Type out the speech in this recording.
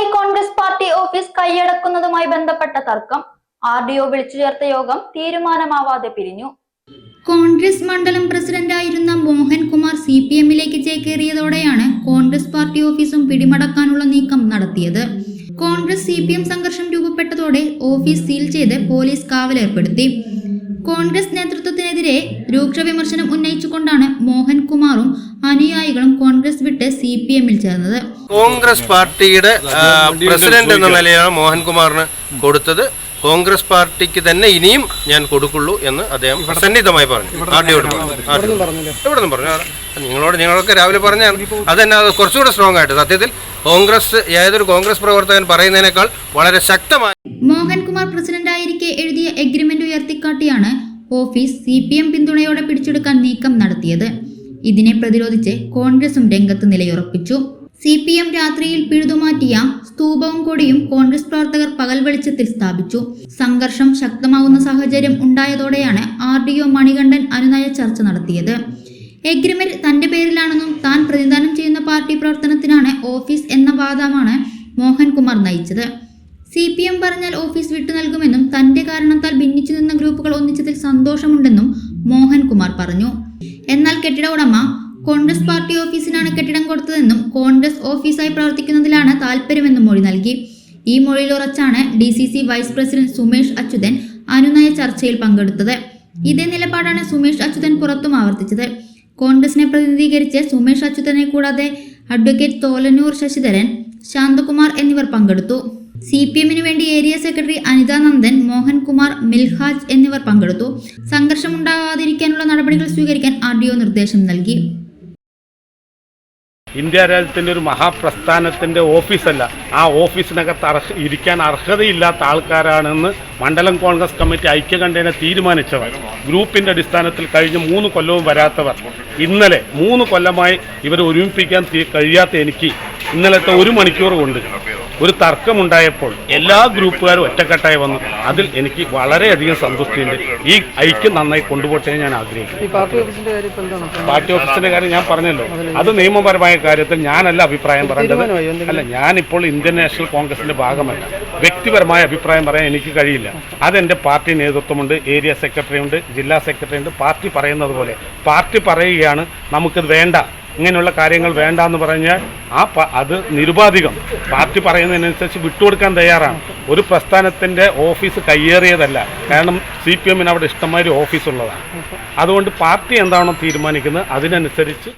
പാലായി Congress party office കൈയടക്കുന്നതുമായി ബന്ധപ്പെട്ട തർക്കം. ആർ ഡി ഒ വിളിച്ചു ചേർത്ത യോഗം തീരുമാനമാവാതെ പിരിഞ്ഞു. കോൺഗ്രസ് മണ്ഡലം പ്രസിഡന്റായിരുന്ന മോഹൻകുമാർ സി പി എമ്മിലേക്ക് ചേക്കേറിയതോടെയാണ് കോൺഗ്രസ് പാർട്ടി ഓഫീസും പിടിമടക്കാനുള്ള നീക്കം നടത്തിയത്. കോൺഗ്രസ് സി പി എം സംഘർഷം രൂപപ്പെട്ടതോടെ ഓഫീസ് സീൽ ചെയ്ത് പോലീസ് കാവലേർപ്പെടുത്തി. കോൺഗ്രസ് നേതൃത്വത്തിനെതിരെ രൂക്ഷ വിമർശനം ഉന്നയിച്ചുകൊണ്ടാണ് മോഹൻകുമാറും അനുയായികളും കോൺഗ്രസ് പി എമ്മിൽ ചേർന്നത്. കോൺഗ്രസ് പാർട്ടിയുടെ പ്രസിഡന്റ് എന്ന നിലയാണ് മോഹൻകുമാറിന് കൊടുത്തത്. കോൺഗ്രസ് പാർട്ടിക്ക് തന്നെ ഇനിയും ഞാൻ കൊടുക്കുള്ളൂ എന്ന് അദ്ദേഹം സന്നിഗ്ധമായി പറഞ്ഞു. പാർട്ടിയോട് പറഞ്ഞു. എവിടെ നിന്ന് പറഞ്ഞു. നിങ്ങളോട് നിങ്ങളൊക്കെ രാവിലെ പറഞ്ഞാണ്. അതെന്നെ അത് കുറച്ചുകൂടെ സ്ട്രോങ് ആയിട്ട്. സത്യത്തിൽ കോൺഗ്രസ് ഏതൊരു കോൺഗ്രസ് പ്രവർത്തകൻ പറയുന്നതിനേക്കാൾ വളരെ ശക്തമായി മോഹൻകുമാർ പ്രസിഡന്റ് ആയിരിക്കെ എഴുതിയ എഗ്രിമെന്റ് ഉയർത്തിക്കാട്ടിയാണ് ഓഫീസ് സി പി എം പിന്തുണയോടെ പിടിച്ചെടുക്കാൻ നീക്കം നടത്തിയത്. ഇതിനെ പ്രതിരോധിച്ച് കോൺഗ്രസും രംഗത്ത് നിലയുറപ്പിച്ചു. സി പി എം രാത്രിയിൽ പിഴുതുമാറ്റിയ സ്തൂപവും കൊടിയും കോൺഗ്രസ് പ്രവർത്തകർ പകൽ വെളിച്ചത്തിൽ സ്ഥാപിച്ചു. സംഘർഷം ശക്തമാവുന്ന സാഹചര്യം ഉണ്ടായതോടെയാണ് ആർ ഡി ഒ മണികണ്ഠൻ അനുനയ ചർച്ച നടത്തിയത്. എഗ്രിമെന്റ് തന്റെ പേരിലാണെന്നും താൻ പ്രതിദാനം ചെയ്യുന്ന പാർട്ടി പ്രവർത്തനത്തിനാണ് ഓഫീസ് എന്ന വാദമാണ് മോഹൻകുമാർ നയിച്ചത്. സി പി എം പറഞ്ഞാൽ ഓഫീസ് വിട്ടു നൽകുമെന്നും തന്റെ കാരണത്താൽ ഭിന്നിച്ചു നിന്ന ഗ്രൂപ്പുകൾ ഒന്നിച്ചതിൽ സന്തോഷമുണ്ടെന്നും മോഹൻകുമാർ പറഞ്ഞു. എന്നാൽ കെട്ടിട ഉടമ കോൺഗ്രസ് പാർട്ടി ഓഫീസിനാണ് കെട്ടിടം കൊടുത്തതെന്നും കോൺഗ്രസ് ഓഫീസായി പ്രവർത്തിക്കുന്നതിലാണ് താല്പര്യമെന്നും മൊഴി നൽകി. ഈ മൊഴിയിൽ ഉറച്ചാണ് D C C vice president Sumesh Achuthan അനുനയ ചർച്ചയിൽ പങ്കെടുത്തത്. ഇതേ നിലപാടാണ് സുമേഷ് അച്യുതൻ പുറത്തും ആവർത്തിച്ചത്. കോൺഗ്രസിനെ പ്രതിനിധീകരിച്ച് സുമേഷ് അച്യുതനെ കൂടാതെ അഡ്വക്കേറ്റ് തോലന്നൂർ ശശിധരൻ ശാന്തകുമാർ എന്നിവർ പങ്കെടുത്തു. സി പി എമ്മിന് വേണ്ടി ഏരിയ സെക്രട്ടറി അനിതാ നന്ദൻ മോഹൻകുമാർ മിൽഹാജ് എന്നിവർ പങ്കെടുത്തു. സംഘർഷമുണ്ടാകാതിരിക്കാനുള്ള നടപടികൾ സ്വീകരിക്കാൻ ആർ ഡി ഒ നിർദ്ദേശം നൽകി. ഇന്ത്യ രാജ്യത്തിന്റെ ഒരു മഹാപ്രസ്ഥാനത്തിന്റെ ഓഫീസല്ല. ആ ഓഫീസിനകത്ത് അർഹ ഇരിക്കാൻ അർഹതയില്ലാത്ത ആൾക്കാരാണെന്ന് മണ്ഡലം കോൺഗ്രസ് കമ്മിറ്റി ഐക്യകണ്ഠേന തീരുമാനിച്ചവർ. ഗ്രൂപ്പിന്റെ അടിസ്ഥാനത്തിൽ കഴിഞ്ഞ മൂന്ന് കൊല്ലവും വരാത്തവർ. ഇന്നലെ മൂന്ന് കൊല്ലമായി ഇവരെ ഒരുമിപ്പിക്കാൻ കഴിയാത്ത എനിക്ക് ഇന്നലത്തെ ഒരു മണിക്കൂർ കൊണ്ട് ഒരു തർക്കമുണ്ടായപ്പോൾ എല്ലാ ഗ്രൂപ്പുകാരും ഒറ്റക്കെട്ടായി വന്നു. അതിൽ എനിക്ക് വളരെയധികം സന്തുഷ്ടിയുണ്ട്. ഈ ഐക്യം നന്നായി കൊണ്ടുപോട്ടെ ഞാൻ ആഗ്രഹിക്കുന്നു. പാർട്ടി ഓഫീസിന്റെ കാര്യം ഞാൻ പറഞ്ഞല്ലോ. അത് നിയമപരമായ കാര്യത്തിൽ ഞാനല്ല അഭിപ്രായം പറയേണ്ടത്. അല്ല ഞാനിപ്പോൾ ഇന്ത്യൻ നാഷണൽ കോൺഗ്രസിന്റെ ഭാഗമല്ല. വ്യക്തിപരമായ അഭിപ്രായം പറയാൻ എനിക്ക് കഴിയില്ല. അതെന്റെ പാർട്ടി നേതൃത്വമുണ്ട് ഏരിയ സെക്രട്ടറി ഉണ്ട് ജില്ലാ സെക്രട്ടറി ഉണ്ട് പാർട്ടി പറയുന്നത് പോലെ. പാർട്ടി പറയുകയാണ് നമുക്കിത് വേണ്ട. ഇങ്ങനെയുള്ള കാര്യങ്ങൾ വേണ്ട എന്ന് പറഞ്ഞാൽ ആ അത് നിരുപാധികം. പാർട്ടി പറയുന്നതിനനുസരിച്ച് വിട്ടുകൊടുക്കാൻ തയ്യാറാണ്. ഒരു പ്രസ്ഥാനത്തിന്റെ ഓഫീസ് കയ്യേറിയതല്ല. കാരണം സി പി എമ്മിന് അവിടെ ഇഷ്ടംമാതിരി ഓഫീസുള്ളതാണ്. അതുകൊണ്ട് പാർട്ടി എന്താണോ തീരുമാനിക്കുന്നത് അതിനനുസരിച്ച്